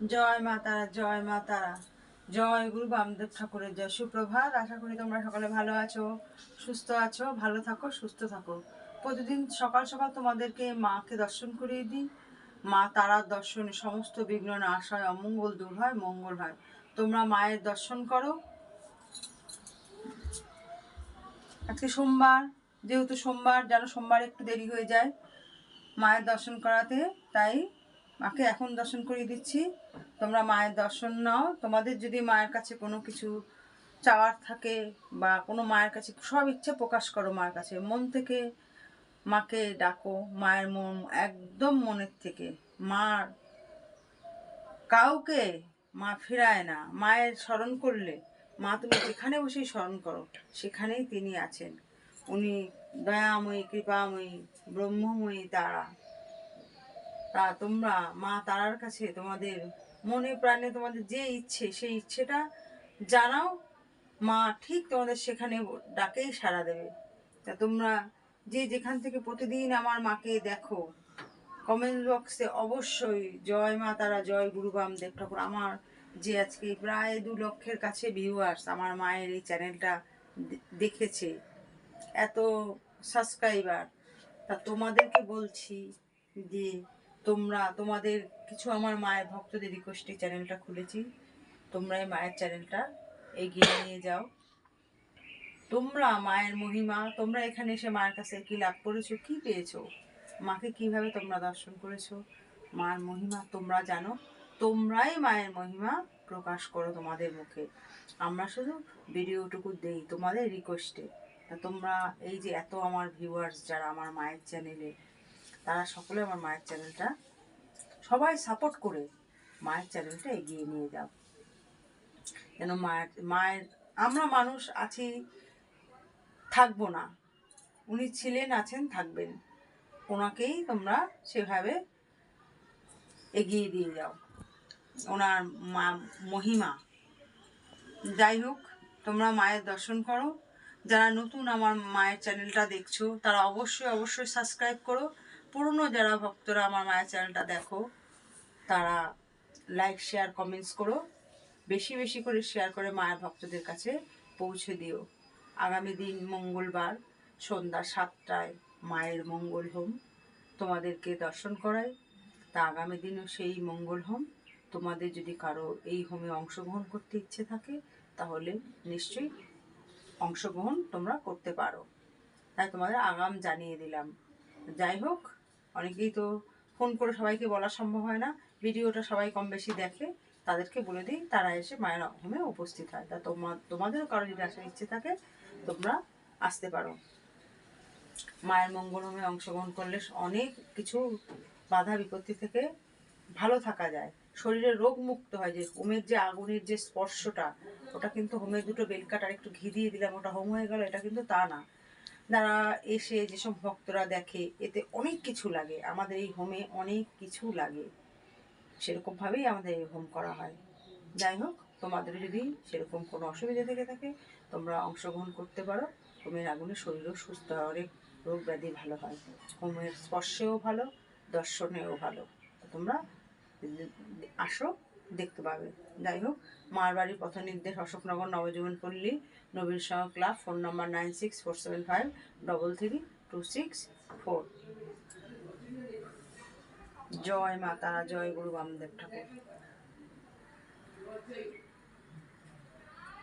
জয় মা তারা, জয় মা তারা। জয় গুরু বামদেব ঠাকুরের জয়। সুপ্রভাত, আশা করি তোমরা সকালে ভালো আছো, সুস্থ আছো, ভালো থাকো, সুস্থ থাকো। প্রতিদিন সকাল সকাল তোমাদেরকে মাকে দর্শন করিয়ে দিই। মা তারার দর্শনে সমস্ত বিঘ্ন নাশ হয়, অমঙ্গল দূর হয়, মঙ্গল হয়। তোমরা মায়ের দর্শন করো। আজকে সোমবার, যেহেতু সোমবার, যেন সোমবার একটু দেরি হয়ে যায় মায়ের দর্শন করাতে, তাই মাকে এখন দর্শন করিয়ে দিচ্ছি। তোমরা মায়ের দর্শন নাও। তোমাদের যদি মায়ের কাছে কোনো কিছু চাওয়ার থাকে বা কোনো মায়ের কাছে, সব ইচ্ছে প্রকাশ করো মায়ের কাছে। মন থেকে মাকে ডাকো, মায়ের মন একদম মনের থেকে। মার কাউকে মা ফেরায় না। মায়ের স্মরণ করলে, মা তুমি যেখানে বসেই স্মরণ করো, সেখানেই তিনি আছেন। উনি দয়াময়ী, কৃপাময়ী, ব্রহ্মময়ী তারা। তা তোমরা মা তারার কাছে তোমাদের মনে প্রাণে তোমাদের যে ইচ্ছে, সেই ইচ্ছেটা জানাও। মা ঠিক তোমাদের সেখানে ডাকেই সাড়া দেবে। তা তোমরা যে যেখান থেকে প্রতিদিন আমার মাকে দেখো কমেন্ট বক্সে অবশ্যই জয় মা তারা, জয় গুরু বামদেব ঠাকুর। আমার যে আজকে প্রায় দু লক্ষের কাছে ভিউয়ার্স আমার মায়ের এই চ্যানেলটা দেখেছে, এত সাবস্ক্রাইবার তা তোমাদেরকে বলছি যে তোমরা, তোমাদের কিছু আমার মায়ের ভক্তদের রিকোয়েস্টে চ্যানেলটা খুলেছি। তোমরা এই মায়ের চ্যানেলটা এগিয়ে নিয়ে যাও। তোমরা মায়ের মহিমা, তোমরা এখানে এসে মায়ের কাছে কি লাভ করেছ, কি পেয়েছ? মাকে কীভাবে তোমরা দর্শন করেছ? মার মহিমা তোমরা জানো। তোমরাই মায়ের মহিমা প্রকাশ করো তোমাদের মুখে। আমরা শুধু ভিডিওটুকু দেই তোমাদের রিকোয়েস্টে তোমরা এই যে এত আমার ভিউয়ার্স যারা আমার মায়ের চ্যানেলে তারা সকলে আমার মায়ের চ্যানেলটা সবাই সাপোর্ট করে মায়ের চ্যানেলটা এগিয়ে নিয়ে যাও। যেন মায়ের মায়ের, আমরা মানুষ আছি, থাকব না। উনি ছিলেন, আছেন, থাকবেন। ওনাকেই তোমরা সেভাবে এগিয়ে দিয়ে যাও। ওনার মা, মহিমা। যাই হোক, তোমরা মায়ের দর্শন করো। যারা নতুন আমার মায়ের চ্যানেলটা দেখছ, তারা অবশ্যই অবশ্যই সাবস্ক্রাইব করো। পুরনো যারা ভক্তরা আমার মায়া চ্যানেলটা দেখো, তারা লাইক শেয়ার কমেন্টস করো। বেশি বেশি করে শেয়ার করে মায়ের ভক্তদের কাছে পৌঁছে দিও। আগামী দিন মঙ্গলবার সন্ধ্যা সাতটায় মায়ের মঙ্গল হোম। তোমাদেরকে দর্শন করাই। তা আগামী দিনও সেই মঙ্গল হোম। তোমাদের যদি কারও এই হোমে অংশগ্রহণ করতে ইচ্ছে থাকে, তাহলে নিশ্চয়ই অংশগ্রহণ তোমরা করতে পারো। তাই তোমাদের আগাম জানিয়ে দিলাম। যাই হোক অনেকেই তো ফোন করে সবাইকে বলা সম্ভব হয় না। ভিডিওটা সবাই কম বেশি দেখে, তাদেরকে বলে দিই, তারা এসে মায়ের হোমে উপস্থিত হয়। তা তোমার তোমাদেরও কারও যদি আসার ইচ্ছে থাকে, তোমরা আসতে পারো। মায়ের মঙ্গল হোমে অংশগ্রহণ করলে অনেক কিছু বাধা বিপত্তি থেকে ভালো থাকা যায়। শরীরে রোগ মুক্ত হয়, যে হোমের যে আগুনের যে স্পর্শটা, ওটা কিন্তু হোমের দুটো বেলকাট আর একটু ঘি দিয়ে দিলাম, ওটা হোম হয়ে গেল, এটা কিন্তু তা না। যারা এসে যেসব ভক্তরা দেখে, এতে অনেক কিছু লাগে। আমাদের এই হোমে অনেক কিছু লাগে। সেরকমভাবেই আমাদের এই হোম করা হয়। যাই হোক, তোমাদের যদি সেরকম কোনো অসুবিধা থেকে থাকে, তোমরা অংশগ্রহণ করতে পারো। হোমের আগুনে শরীরও সুস্থ হয় অনেক রোগ ব্যাধি ভালো হয়। হোমের স্পর্শেও ভালো, দর্শনেও ভালো। তোমরা আসো দেখতে পাবে। যাই হোক মার বাড়ির পথ নির্দেশ অশোকনগর নবজীবন পল্লী নবীন সহ club, phone number nine six four seven five double three two six four. জয় মা তারা, জয় গুরু বামদেব ঠাকুর।